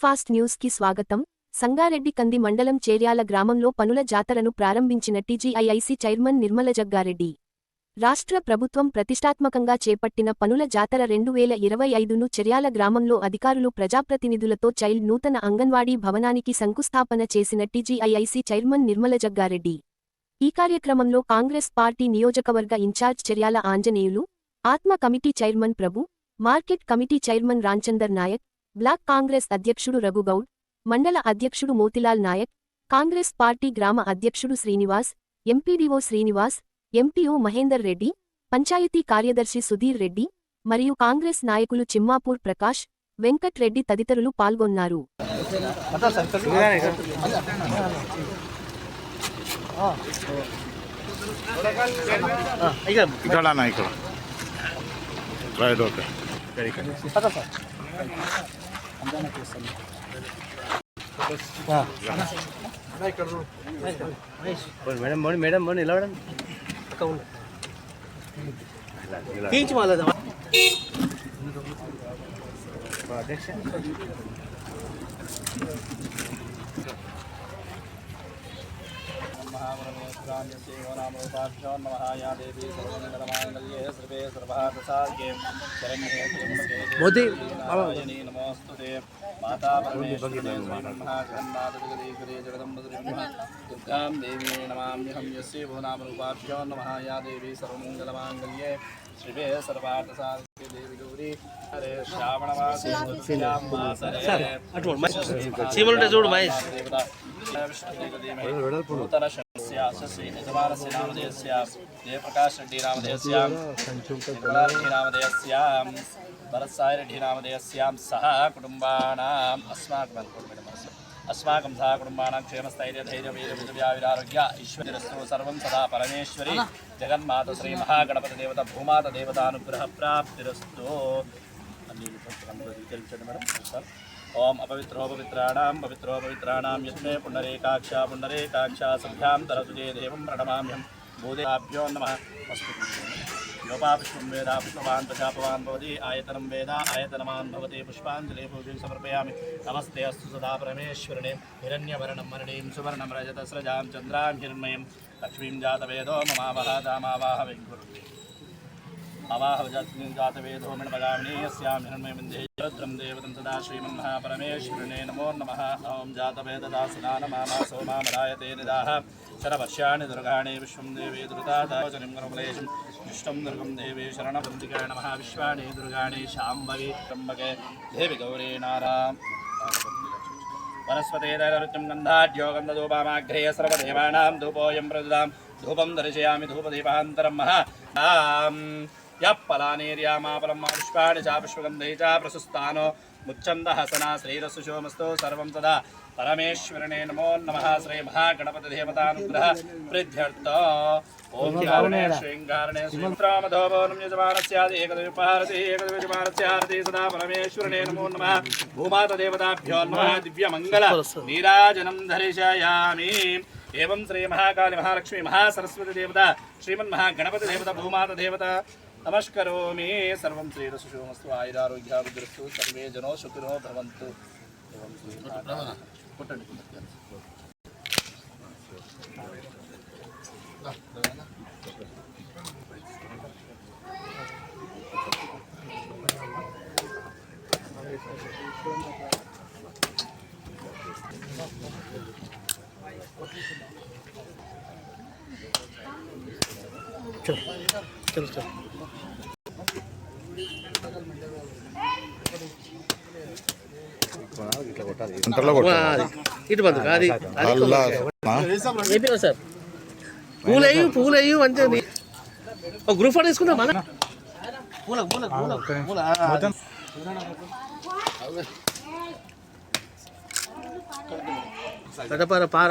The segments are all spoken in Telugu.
ఫాస్ట్ న్యూస్కి స్వాగతం. సంగారెడ్డి కంది మండలం చేర్యాల గ్రామంలో పనుల జాతరను ప్రారంభించిన టీజీఐఐసి చైర్మన్ నిర్మల జగ్గారెడ్డి. రాష్ట్ర ప్రభుత్వం ప్రతిష్టాత్మకంగా చేపట్టిన పనుల జాతర రెండు వేల ఇరవై ఐదును చెర్యాల గ్రామంలో అధికారులు ప్రజాప్రతినిధులతో చైల్డ్ నూతన అంగన్వాడీ భవనానికి శంకుస్థాపన చేసిన టీజీఐఐసి చైర్మన్ నిర్మల జగ్గారెడ్డి. ఈ కార్యక్రమంలో కాంగ్రెస్ పార్టీ నియోజకవర్గ ఇన్ఛార్జ్ చెర్యాల ఆంజనేయులు ఆత్మ committee chairman Prabhu market committee chairman Ramchander Naik block Congress అధ్యక్షుడు రఘుగౌడ్ మండల అధ్యక్షుడు మోతిలాల్ నాయక్ కాంగ్రెస్ పార్టీ గ్రామ అధ్యక్షుడు శ్రీనివాస్ ఎంపీడీఓ శ్రీనివాస్ ఎంపీఓ మహేందర్ రెడ్డి పంచాయతీ కార్యదర్శి సుధీర్ రెడ్డి మరియు కాంగ్రెస్ నాయకులు చిమ్మాపూర్ ప్రకాష్ వెంకట్ రెడ్డి తదితరులు పాల్గొన్నారు. ఇక్కడ ఇక్కడ right okay madam Moni madam Moni నిలవడం తీయించి మళ్ళీ అధ్యక్ష మోదీ నమోస్తుతే మాతా దుర్గాం దేవీ నమామ్యహం యస్య భువనామరూపాభ్యో నమః యా దేవీ సర్వమంగళమాంగళ్యే శివే సర్వార్థసాధికే దేవి గౌరీ హరే వాసరే చీమలుంటే చూడు మహేష్ नामधेयस्य श्री यजमानस्य नामधेयस्य जयप्रकाश रेड्डी नामधेयस्यां रेड्डी नामधेयस्यां भरत्साय रेड्डी नामधेयस्यां सह कुटुम्बानाम् अस्माकं कुटुम्बिनमस्ति अस्माकं सह कुटुम्बानां क्षेमस्थैर्यधैर्यवीरविजयाविरारोग्य ईश्वरस्तु सर्वं सदा परमेश्वरी जगन्माता श्रीमहागणपतिदेवता भूमातदेवतानुग्रहप्राप्तिरस्तु నీళ్ళు పంచడం తెలియచండి మేడం ఒకసారి ఓం అపవిత్రో పవిత్రాణం పవిత్రో పవిత్రాణం యస్మే పుండరేకాక్ష పుండరేకాక్ష సభ్యాం తరసుజే దేవం ప్రణమామ్యం భూదేభ్యో నమ. యోపాపుష్పం వేద పుష్పవాన్ ప్రజాపవాన్ భవతి ఆయతనం వేద ఆయతనమాన్ భవతి పుష్పాంజలిపూజం సమర్పయామి నమస్తే అస్తు సదా పరమేశ్వరణే హిరణ్యవర్ణం మరణీం సువర్ణం రజతస్రజాం చంద్రాం హిరణ్మయం లక్ష్మీం జాతవేదో మమావహ దామావాహ వెంకురు అవాహవజాత్మీం దేవతం సదా శ్రీమన్మహాపరమేశ్వరుणे నమో నమః ఓం జాతవేదదాసనానమామ సోమామరాయతే నిదాహ శరవర్షాణి దుర్గాణి విశ్వం దేవే దుర్గాదావచనిం గరుమలేశం విష్ణం దుర్గం దేవే శరణవంతికాయ నమ విశ్వాణి దుర్గాణి శాంభవి త్రంబకే దేవి గౌరీ నారా వనస్పతేదరుత్యం గంధాఢ్యో సర్వదేవానాం ధూపోయం ప్రదుదాం ధూపం దర్శయామి ధూపదీపాంతరం మహా యప్పలానేర్యామాపలం పుష్పాణి చ పుష్పగంధై ప్రసుస్థానో ముచ్చంద హసనా శ్రీరసుశోమస్తో సర్వం సదా పరమేశ్వరనే నమో నమ శ్రీ మహాగణపతి దేవతానుగ్రహ ప్రీత్యర్థ ఓం కారణే శ్రీంకారణే శ్రీమద్రామధోభవనం యజమానస్యాది ఏకదవిపహారతి ఏకదవిజమానస్యారతి సదా పరమేశ్వరనే నమో నమః భూమాత దేవతాభ్యో నమః దివ్యమంగళ నీరాజనం ధరిషయామి ఏవం శ్రీ మహాకాళి మహాలక్ష్మి మహాసరస్వతి దేవత శ్రీమన్మహాగణపతి దేవత భూమాత దేవత నమస్కరోమి. సర్వం శ్రీరసుశోమస్తు ఆయురారోగ్యాభివృద్ధు సర్వే జనో శుకునో భవంతు. ఏవం చలో చలో. కొట్టాలి ఇటు బంధు అది అల్లా ఏంటి సార్ పూలు వేయు పూలు వేయు అంటే నీ- ఒక గ్రూప్ ఫోటో తీసుకుందాం మన పూల పూల పూల పూల. గడపార పార.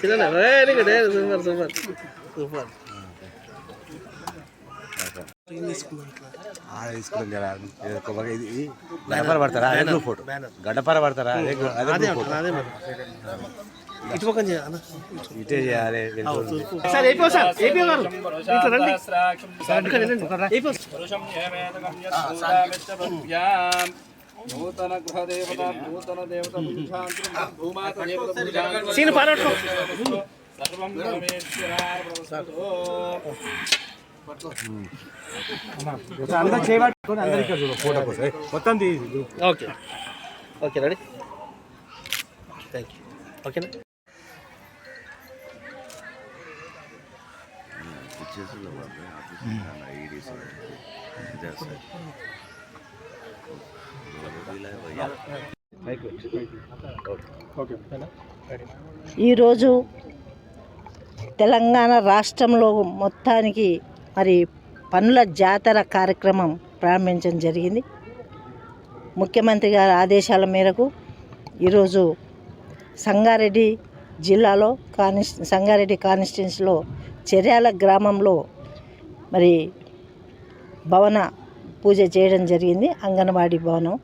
Cinema very good super super. Super. గడపర పడతారా? అదే గ్రూప్ ఫోటో గడపర పడతారా? అదే గ్రూప్ ఫోటో ఇటు పక్కన చేయాలి ఇటే చేయాలి వెళ్తుంది. సార్ ఏపీ సార్ ఏపీ గారు. ఇట్లా రండి. పురుషం ఇక్కడ రండి. ఏపీ ఏమేదకం యత్సూరామిత్రపద్భ్యాం నూతన గృహ దేవత నూతన దేవత భూమాత దేవత సర్వం. అందరూ చేయబట్టుకొని చూడు ఫోటో కోసం మొత్తం తీసి okay. Okay ready? Thank you ఓకేనా? ఈరోజు తెలంగాణ రాష్ట్రంలో మొత్తానికి మరి పనుల జాతర కార్యక్రమం ప్రారంభించడం జరిగింది. ముఖ్యమంత్రి గారి ఆదేశాల మేరకు ఈరోజు సంగారెడ్డి జిల్లాలో కానిస్ సంగారెడ్డి కాన్స్టిట్యున్సీలో చెర్యాల గ్రామంలో మరి భవన పూజ చేయడం జరిగింది. అంగన్వాడీ భవనం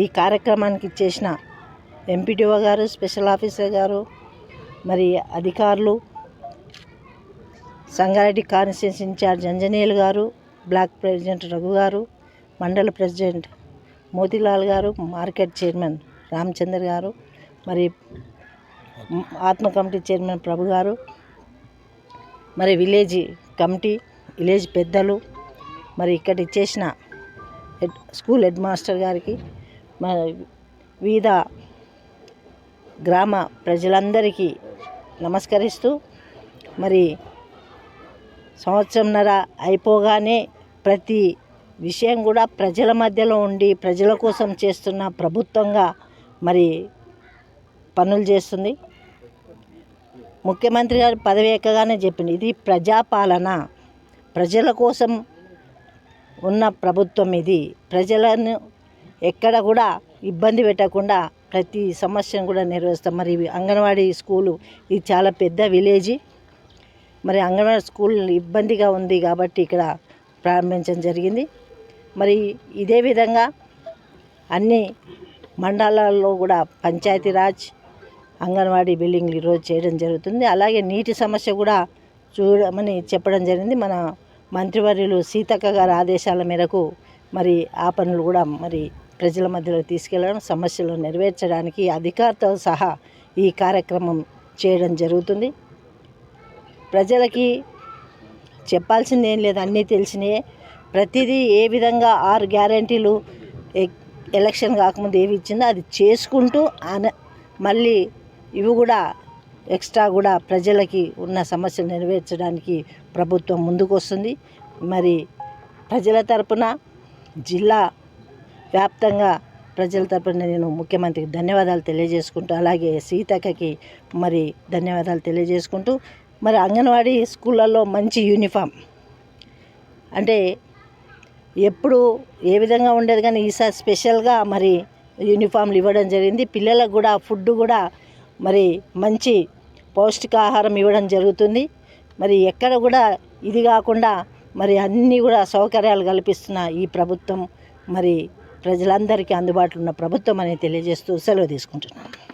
ఈ కార్యక్రమానికి చేసిన ఎంపీడీఓ గారు స్పెషల్ ఆఫీసర్ గారు మరి అధికారులు సంగారెడ్డి కాన్స్టిట్యూన్సీ ఇన్ఛార్జ్ అంజనీయులు గారు బ్లాక్ ప్రెసిడెంట్ రఘు గారు మండల ప్రెసిడెంట్ మోతీలాల్ గారు మార్కెట్ చైర్మన్ రామచందర్ గారు మరి ఆత్మ కమిటీ చైర్మన్ ప్రభు గారు మరి విలేజ్ కమిటీ విలేజ్ పెద్దలు మరి ఇక్కడ ఇచ్చేసిన హెడ్ స్కూల్ హెడ్ మాస్టర్ గారికి వివిధ గ్రామ ప్రజలందరికీ నమస్కరిస్తూ మరి సంవత్సరంన్నర అయిపోగానే ప్రతి విషయం కూడా ప్రజల మధ్యలో ఉండి ప్రజల కోసం చేస్తున్న ప్రభుత్వంగా మరి పనులు చేస్తుంది. ముఖ్యమంత్రి గారు పదవి ఎక్కగానే చెప్పింది ఇది ప్రజాపాలన. ప్రజల కోసం ఉన్న ప్రభుత్వం ఇది. ప్రజలను ఎక్కడ కూడా ఇబ్బంది పెట్టకుండా ప్రతి సమస్యను కూడా నిర్వహిస్తాం మరి ఇవి అంగన్వాడీ స్కూలు ఇది చాలా పెద్ద విలేజ్. మరి అంగన్వాడీ స్కూల్ ఇబ్బందిగా ఉంది కాబట్టి ఇక్కడ ప్రారంభించడం జరిగింది. మరి ఇదే విధంగా అన్ని మండలాల్లో కూడా పంచాయతీరాజ్ అంగన్వాడీ బిల్డింగ్లు ఈరోజు చేయడం జరుగుతుంది. అలాగే నీటి సమస్య కూడా చూడమని చెప్పడం జరిగింది. మన మంత్రివర్యులు సీతక్క గారి ఆదేశాల మేరకు మరి ఆ పనులు కూడా మరి ప్రజల మధ్యలో తీసుకెళ్ళడం సమస్యలు నెరవేర్చడానికి అధికారితో సహా ఈ కార్యక్రమం చేయడం జరుగుతుంది. ప్రజలకి చెప్పాల్సింది ఏం లేదు అన్నీ తెలిసినాయే. ప్రతిదీ ఏ విధంగా ఆరు గ్యారంటీలు ఎలక్షన్ కాకముందు ఏవి ఇచ్చిందో అది చేసుకుంటూ అన మళ్ళీ ఇవి కూడా ఎక్స్ట్రా కూడా ప్రజలకి ఉన్న సమస్యలు నెరవేర్చడానికి ప్రభుత్వం ముందుకు వస్తుంది మరి ప్రజల తరపున జిల్లా వ్యాప్తంగా ప్రజల తరపున నేను ముఖ్యమంత్రికి ధన్యవాదాలు తెలియజేసుకుంటూ అలాగే సీతక్కకి మరి ధన్యవాదాలు తెలియజేసుకుంటూ మరి అంగన్వాడీ స్కూళ్ళల్లో మంచి యూనిఫామ్. అంటే ఎప్పుడు ఏ విధంగా ఉండేది కానీ ఈసారి స్పెషల్గా మరి యూనిఫామ్లు ఇవ్వడం జరిగింది. పిల్లలకు కూడా ఫుడ్ కూడా మరి మంచి పౌష్టికాహారం ఇవ్వడం జరుగుతుంది. మరి ఎక్కడ కూడా ఇది కాకుండా మరి అన్నీ కూడా సౌకర్యాలు కల్పిస్తున్న ఈ ప్రభుత్వం మరి ప్రజలందరికీ అందుబాటులో ఉన్న ప్రభుత్వం అని తెలియజేస్తూ సెలవు తీసుకుంటున్నాను.